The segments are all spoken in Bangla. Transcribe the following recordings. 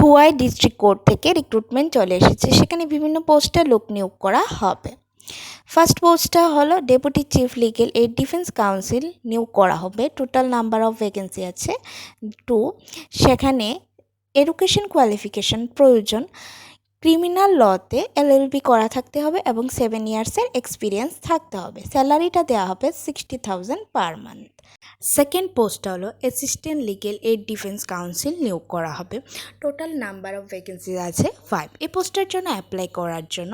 খোয়াই ডিস্ট্রিক্ট কোর্ট থেকে রিক্রুটমেন্ট চলে এসেছে। সেখানে বিভিন্ন পোস্টে লোক নিয়োগ করা হবে। ফার্স্ট পোস্টটা হলো deputy chief legal aid defence counsel নিয়োগ করা হবে। টোটাল নাম্বার অফ ভ্যাকেন্সি আছে। টু সেখানে এডুকেশন কোয়ালিফিকেশন প্রয়োজন। ক্রিমিনাল লতে এলএলবি করা থাকতে হবে এবং সেভেন ইয়ার্সের এক্সপিরিয়েন্স থাকতে হবে। স্যালারিটা দেওয়া হবে sixty thousand per month. Second পোস্টটা হলো, assistant legal aid defence counsel নিয়োগ করা হবে। টোটাল নাম্বার অফ ভ্যাকেন্সি আছে ফাইভ। এই পোস্টের জন্য অ্যাপ্লাই করার জন্য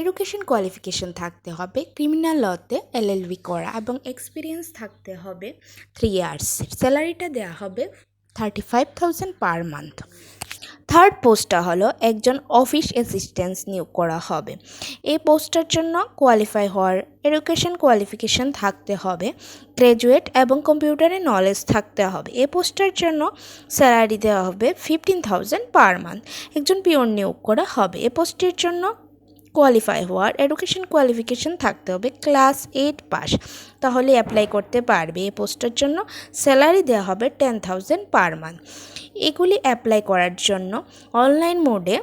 এডুকেশন কোয়ালিফিকেশন থাকতে হবে, ক্রিমিনাল লতে এলএলবি করা এবং এক্সপিরিয়েন্স থাকতে হবে থ্রি ইয়ার্সের। স্যালারিটা দেওয়া হবে thirty five thousand per month. Third পোস্টটা হলো একজন অফিস অ্যাসিস্ট্যান্স নিয়োগ করা হবে। এই পোস্টটার জন্য কোয়ালিফাই হওয়ার, এডুকেশন কোয়ালিফিকেশান থাকতে হবে গ্র্যাজুয়েট এবং কম্পিউটারে নলেজ থাকতে হবে। এই পোস্টটার জন্য স্যালারি দেওয়া হবে ফিফটিন থাউজেন্ড পার মান্থ, একজন পিওর নিয়োগ করা হবে। এ পোস্টের জন্য কোয়ালিফাই হওয়ার এডুকেশন কোয়ালিফিকেশন থাকতে হবে ক্লাস এইট পাস তাহলে অ্যাপ্লাই করতে পারবে এই পোস্টের জন্য। স্যালারি দেওয়া হবে টেন থাউজেন্ড পার মান্থ এগুলি অ্যাপ্লাই করার জন্য অনলাইন মোডে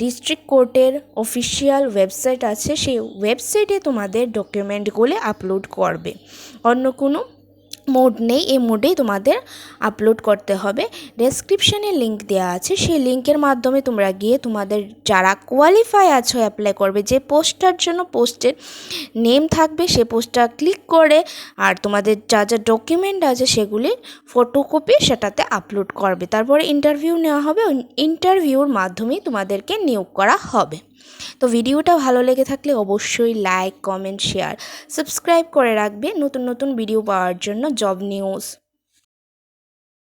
ডিস্ট্রিক্ট কোর্টের অফিসিয়াল ওয়েবসাইট আছে। সেই ওয়েবসাইটে তোমাদের ডকুমেন্টগুলি আপলোড করবে। অন্য কোনো মোড নেই, এই মোডেই তোমাদের আপলোড করতে হবে। ডেসক্রিপশানে লিঙ্ক দেওয়া আছে, সেই লিঙ্কের মাধ্যমে তোমরা গিয়ে তোমাদের যারা কোয়ালিফাই আছো অ্যাপ্লাই করবে, যে পোস্টটার জন্য পোস্টের নেম থাকবে, সে পোস্টটা ক্লিক করে আর তোমাদের যা যা ডকুমেন্ট আছে সেগুলি ফটোকপি সেটাতে আপলোড করবে। তারপরে ইন্টারভিউ নেওয়া হবে ইন্টারভিউর মাধ্যমেই তোমাদেরকে নিয়োগ করা হবে। তো ভিডিওটা ভালো লেগে থাকলে অবশ্যই লাইক কমেন্ট শেয়ার সাবস্ক্রাইব করে রাখবে নতুন নতুন ভিডিও পাওয়ার জন্য জব নিউজ